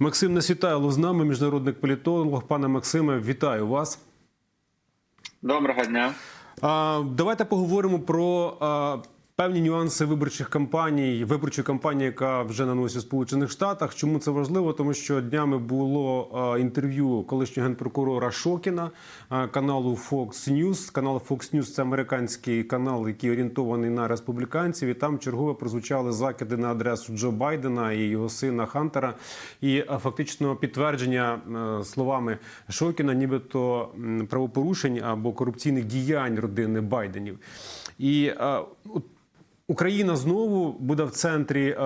Максим Насвітайло з нами, міжнародний політолог. Пане Максиме, вітаю вас. Доброго дня. Давайте поговоримо про певні нюанси виборчих кампаній, виборчої кампанії, яка вже на носі в Сполучених Штатах. Чому це важливо? Тому що днями було інтерв'ю колишнього генпрокурора Шокіна каналу Fox News. Канал Fox News – це американський канал, який орієнтований на республіканців. І там чергово прозвучали закиди на адресу Джо Байдена і його сина Хантера. І фактично підтвердження е, словами Шокіна, нібито правопорушень або корупційних діянь родини Байденів. І е, Україна знову буде в центрі е,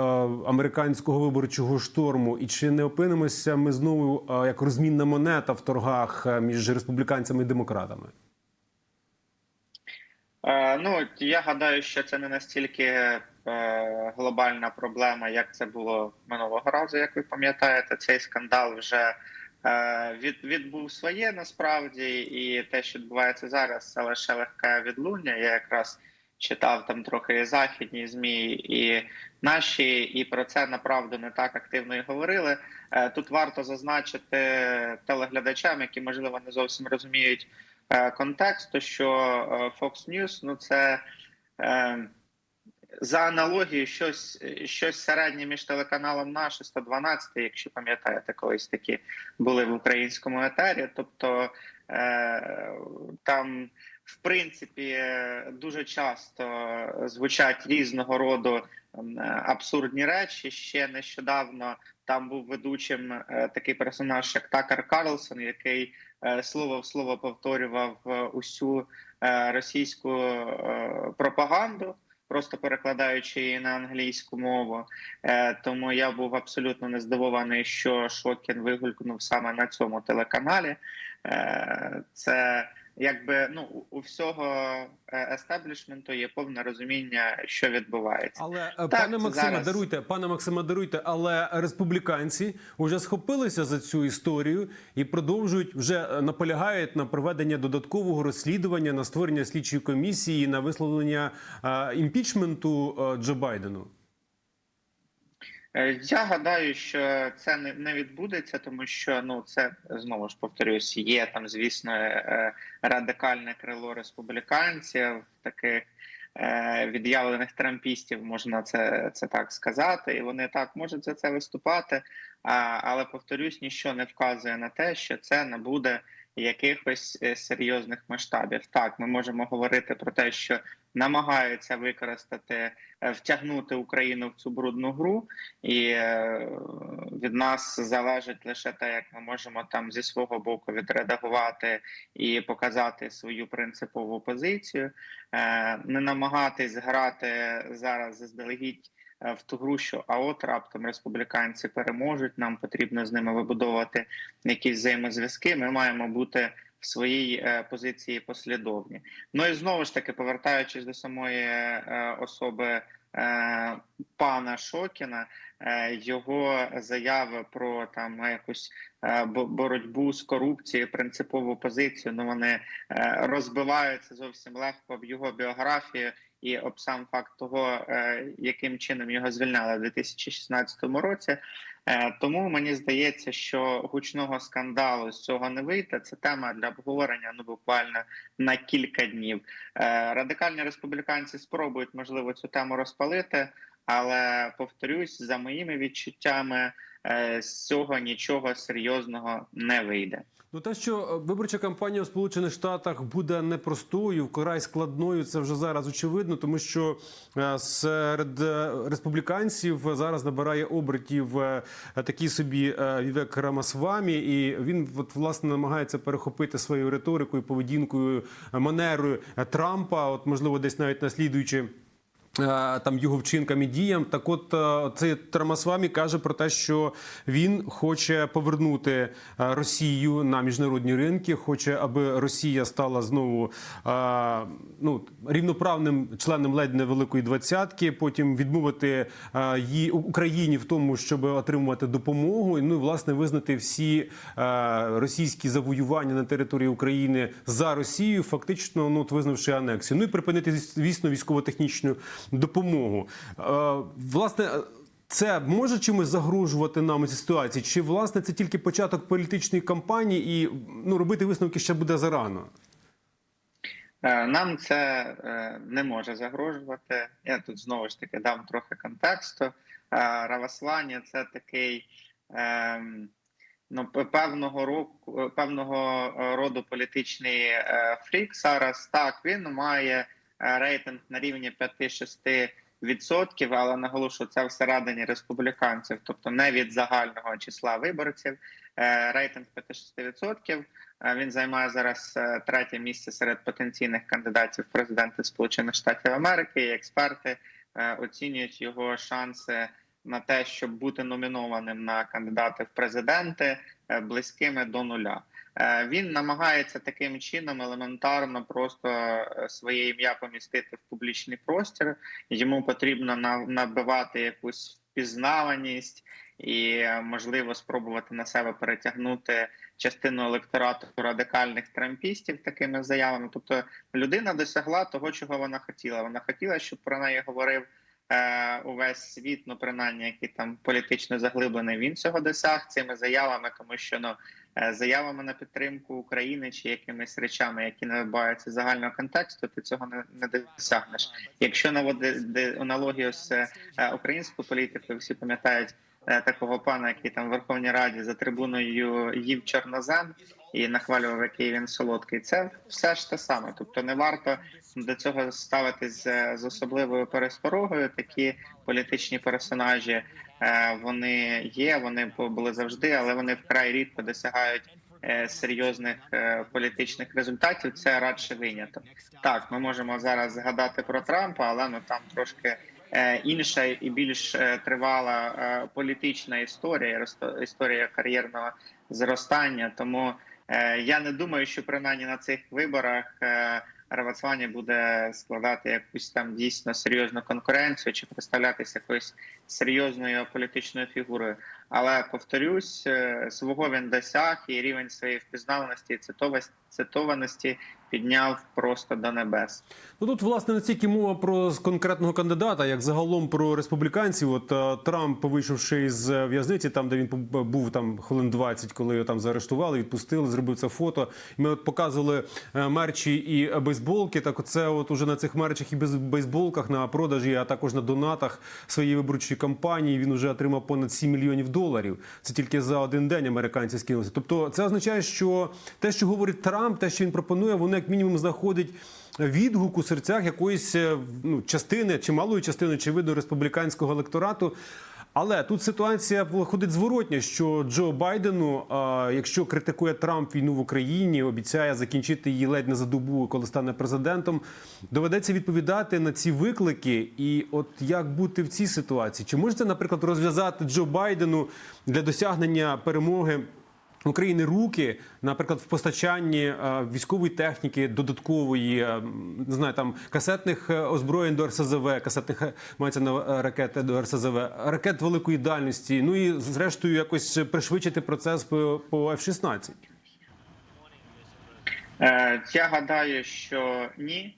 американського виборчого шторму. І чи не опинимося ми знову е, як розмінна монета в торгах е, між республіканцями і демократами? Ну я гадаю, що це не настільки глобальна проблема, як це було минулого разу. Як ви пам'ятаєте, цей скандал вже від, відбув своє насправді, і те, що відбувається зараз, це лише легке відлуння. Я якраз читав там трохи західні змі і наші, і про це направду не так активно і говорили. Е, тут варто зазначити телеглядачам, які можливо не зовсім розуміють е, контексту, що е, Fox News, ну це за аналогією щось, щось середнє між телеканалом наш і 112, якщо пам'ятаєте, колись такі були в українському етері. Тобто там, в принципі, е, дуже часто звучать різного роду абсурдні речі. Ще нещодавно там був ведучим е, такий персонаж, як Такер Карлсон, який е, слово в слово повторював е, усю е, російську е, пропаганду. Просто перекладаючи її на англійську мову, Е, тому я був абсолютно не здивований, що Шокін вигулькнув саме на цьому телеканалі. Е, Це якби ну у- всього е, естеблішменту є повне розуміння, що відбувається. Але е, Так, пане Максиме, зараз. даруйте, пане Максиме, даруйте, але республіканці вже схопилися за цю історію і продовжують вже е, наполягають на проведення додаткового розслідування, на створення слідчої комісії, на висловлення імпічменту Джо Байдену. Е, Я гадаю, що це не, відбудеться, тому що ну це знову ж повторюсь, є там, звісно, е, радикальне крило республіканців, таких е, від'явлених трампістів, можна це, це так сказати, і вони так можуть за це виступати. Але повторюсь, ніщо не вказує на те, що це не буде якихось е, серйозних масштабів. Так, ми можемо говорити про те, що намагаються використати, е, втягнути Україну в цю брудну гру, і е, від нас залежить лише те, як ми можемо там зі свого боку відредагувати і показати свою принципову позицію, не намагатись грати зараз заздалегідь в ту гру, що а от раптом республіканці переможуть. Нам потрібно з ними вибудовувати якісь взаємозв'язки. Ми маємо бути в своїй е, позиції послідовні. Ну і знову ж таки, повертаючись до самої е, особи е, пана Шокіна, е, його заяви про там якусь е, боротьбу з корупцією, принципову позицію. Ну вони е, розбиваються зовсім легко об його біографію і об сам факт того, е, яким чином його звільняли в 2016 році. Е, Тому мені здається, що гучного скандалу з цього не вийде. Це тема для обговорення ну буквально на кілька днів. Е, Радикальні республіканці спробують можливо цю тему розпалити, але повторюсь, за моїми відчуттями, з цього нічого серйозного не вийде. Ну, те, що е, виборча кампанія у Сполучених Штатах буде непростою, вкрай складною, це вже зараз очевидно, тому що е, серед е, республіканців зараз набирає обертів е, такий собі е, Вівек Рамасвамі, і він от, власне намагається перехопити своєю риторикою, поведінкою, е, манерою е, Трампа, от можливо, десь навіть наслідуючи. Е, Там його вчинкам і діям, так от е, цей Трамасвамі каже про те, що він хоче повернути е, Росію на міжнародні ринки, хоче, аби Росія стала знову ну рівноправним членом ледь не великої двадцятки. Потім відмовити їй Україні в тому, щоб отримувати допомогу. Ну і власне визнати всі російські завоювання на території України за Росією, фактично, ну от визнавши анексію. Ну і припинити звісно військово-технічну допомогу. Е, Власне. Це може чимось загрожувати нам у цій ситуації? Чи власне це тільки початок політичної кампанії, і ну робити висновки ще буде зарано? Е, Нам це е, не може загрожувати. Я тут знову ж таки дам трохи контексту. Раваслані це такий ем, ну, певного року, певного роду політичний фрік. Зараз так він має рейтинг на рівні 5-6%. Відсотків, але наголошую, це всередині республіканців, тобто не від загального числа виборців. Е, Рейтинг 5-6%. Е, Він займає зараз е, третє місце серед потенційних кандидатів в президенти Сполучених Штатів Америки. І експерти е, оцінюють його шанси на те, щоб бути номінованим на кандидати в президенти е, близькими до нуля. Е, Він намагається таким чином елементарно просто е, своє ім'я помістити в публічний простір. Йому потрібно на- набивати якусь впізнаваність і е, можливо спробувати на себе перетягнути частину електорату радикальних трампістів такими заявами. Тобто людина досягла того, чого вона хотіла. Вона хотіла, щоб про неї говорив увесь світ, ну принаймні, який там політично заглиблений. Він цього досяг цими заявами, тому що ну заявами на підтримку України чи якимись речами, які не вибиваються загального контексту, ти цього не, не досягнеш. Якщо наводити аналогію з е, українською політикою, всі пам'ятають е, такого пана, який там в Верховній Раді за трибуною їв чорнозем і нахвалював, який він солодкий. Це все ж те саме. Тобто не варто до цього ставитись з, особливою пересторогою. Такі політичні персонажі е, вони є, вони були завжди, але вони вкрай рідко досягають. е, Серйозних е, політичних результатів це радше виняток. Так, ми можемо зараз згадати про Трампа, але ну там трошки е, інша і більш е, тривала е, політична історія, історія кар'єрного зростання. Тому е, я не думаю, що принаймні на цих виборах Равацвані буде складати якусь там дійсно серйозну конкуренцію чи представлятися якоюсь серйозною політичною фігурою. Але повторюсь, е, свого він досяг і рівень своєї впізнаваності і цитовas- цитованості підняв просто до небес. Ну тут власне не тільки мова про конкретного кандидата, як загалом про республіканців. От е, Трамп, вийшовши із е, в'язниці, там де він поб- був там хвилин 20, коли його там заарештували, відпустили, зробив це фото. Ми от показували е, мерчі і бейсболки. Так, оце от уже на цих мерчах і без- бейсболках на продажі, а також на донатах своєї виборчої кампанії. Він вже отримав понад 7 мільйонів доларів. Це тільки за один день американці скинулися. Тобто, це означає, що те, що говорить Трамп, те, що він пропонує, воно як мінімум знаходить відгук у серцях якоїсь е, ну, частини чи малої частини, очевидно, республіканського електорату. Але тут ситуація виходить зворотня, що Джо Байдену, якщо критикує Трамп війну в Україні, обіцяє закінчити її ледь не за добу, коли стане президентом, доведеться відповідати на ці виклики. І от як бути в цій ситуації? Чи можете, наприклад, розв'язати Джо Байдену для досягнення перемоги? України руки, наприклад, в постачанні е, військової техніки додаткової, е, не знаю, там касетних е, озброєнь до РСЗВ, касетних мається на ракети до РСЗВ, ракет великої дальності. Ну і зрештою якось пришвидшити процес по, по F-16. Е, Я гадаю, що ні,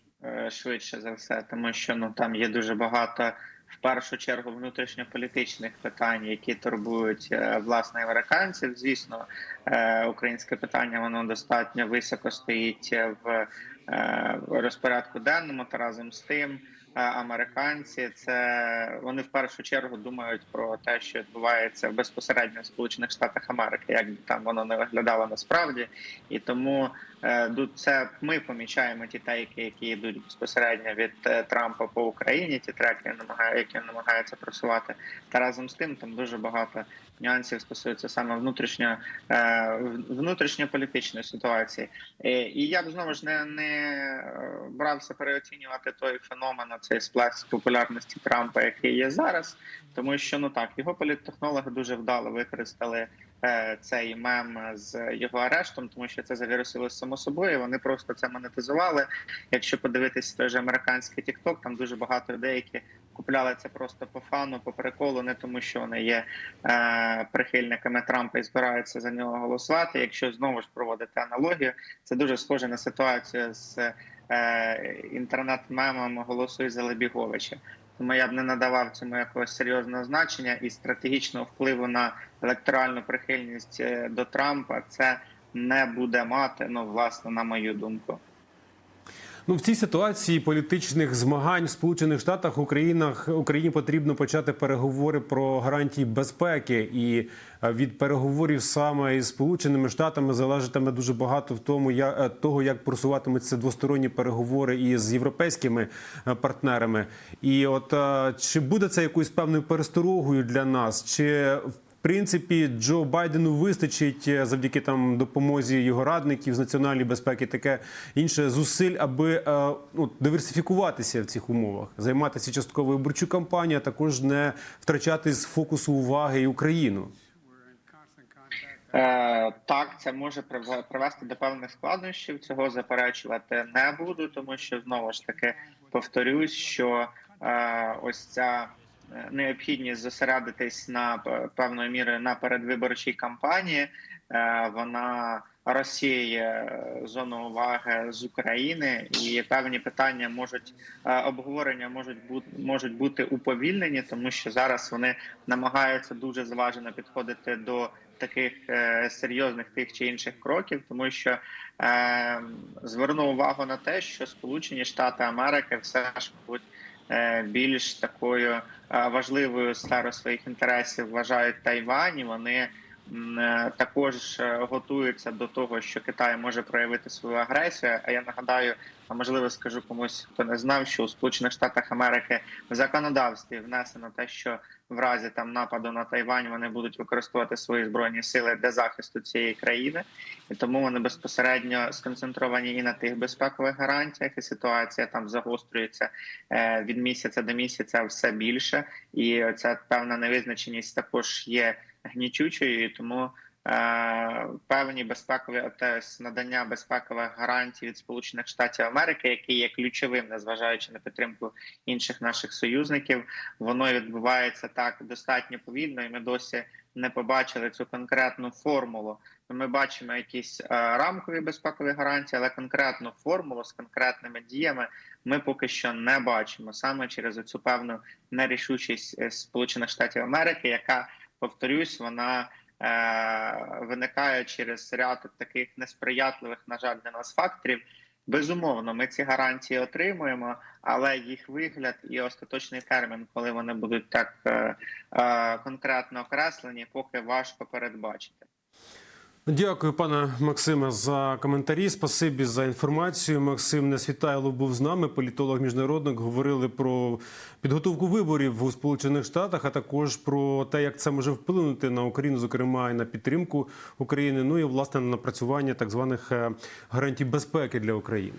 швидше за все, тому що ну там є дуже багато в першу чергу внутрішньополітичних питань, які турбують е, власне американців. Звісно, е, українське питання воно достатньо високо стоїть в е, розпорядку денному. Та разом з тим, американці це вони в першу чергу думають про те, що відбувається безпосередньо в Сполучених Штатах Америки, як би там воно не виглядало насправді, і тому е, це ми помічаємо ті тейки, які йдуть безпосередньо від е, Трампа по Україні, ті треки, намагає- які він намагається просувати. Та разом з тим там дуже багато нюансів стосується саме внутрішньо е, внутрішньополітичної ситуації. Е, І я б знову ж не, не е, брався переоцінювати той феномен, цей сплеск популярності Трампа, який є зараз, тому що ну так його політтехнологи дуже вдало використали цей мем з його арештом, тому що це завірусилось само собою. Вони просто це монетизували. Якщо подивитися той же американський TikTok, там дуже багато людей, які купляли це просто по фану, по приколу, не тому, що вони є е, прихильниками Трампа і збираються за нього голосувати. Якщо знову ж проводити аналогію, це дуже схоже на ситуацію з е, інтернет-мемом «Голосуй за Лебіговича». Тому я б не надавав цьому якогось серйозного значення і стратегічного впливу на електоральну прихильність е, до Трампа це не буде мати. Ну, власне, на мою думку. Ну в цій ситуації політичних змагань в Сполучених Штатах Українах Україні потрібно почати переговори про гарантії безпеки, і е, від переговорів саме із Сполученими Штатами залежатиме дуже багато в тому, я е, того, як просуватимуться двосторонні переговори із європейськими е, партнерами. І от чи буде це якоюсь певною пересторогою для нас? Чи принципі, Джо Байдену вистачить е, завдяки там допомозі його радників з національної безпеки, таке інше зусиль, аби е, ну, диверсифікуватися в цих умовах, займатися частковою виборчою кампанією, а також не втрачати з фокусу уваги і Україну. Е, так, це може привести до певних складнощів. Цього заперечувати не буду, тому що знову ж таки повторюсь, що е, ось ця необхідність зосередитись на п- певною мірою на передвиборчій кампанії. е, Вона розсіє е, зону уваги з України, і певні питання можуть е, обговорення можуть бути можуть бути уповільнені, тому що зараз вони намагаються дуже зважено підходити до таких е, серйозних тих чи інших кроків, тому що е, зверну увагу на те, що Сполучені Штати Америки все ж е, більш такою е, важливою сферою своїх інтересів вважають Тайвань. і Вони е, також е, готуються до того, що Китай може проявити свою агресію. А я нагадаю, а можливо скажу комусь, хто не знав, що у Сполучених Штатах Америки в законодавстві внесено те, що в разі там нападу на Тайвань вони будуть використовувати свої збройні сили для захисту цієї країни, і тому вони безпосередньо сконцентровані і на тих безпекових гарантіях, і ситуація там загострюється е, від місяця до місяця все більше, і ця певна невизначеність також є гнічучою, і тому. Е, Певні безпекові те, ось надання безпекових гарантій від Сполучених Штатів Америки, які є ключовим, незважаючи на підтримку інших наших союзників, воно відбувається так достатньо повільно, і ми досі не побачили цю конкретну формулу. Ми бачимо якісь е, рамкові безпекові гарантії, але конкретну формулу з конкретними діями ми поки що не бачимо саме через цю певну нерішучість е, Сполучених Штатів Америки, яка повторюсь, вона. Е, Виникає через ряд таких несприятливих, на жаль, для нас факторів. Безумовно, ми ці гарантії отримуємо, але їх вигляд і остаточний термін, коли вони будуть так е, е, конкретно окреслені, поки важко передбачити. Дякую, пане Максиме, за коментарі. Спасибі за інформацію. Максим Несвітайло був з нами, політолог міжнародник. Говорили про підготовку виборів у Сполучених Штатах, а також про те, як це може вплинути на Україну, зокрема і на підтримку України. Ну і власне на напрацювання так званих е, гарантій безпеки для України.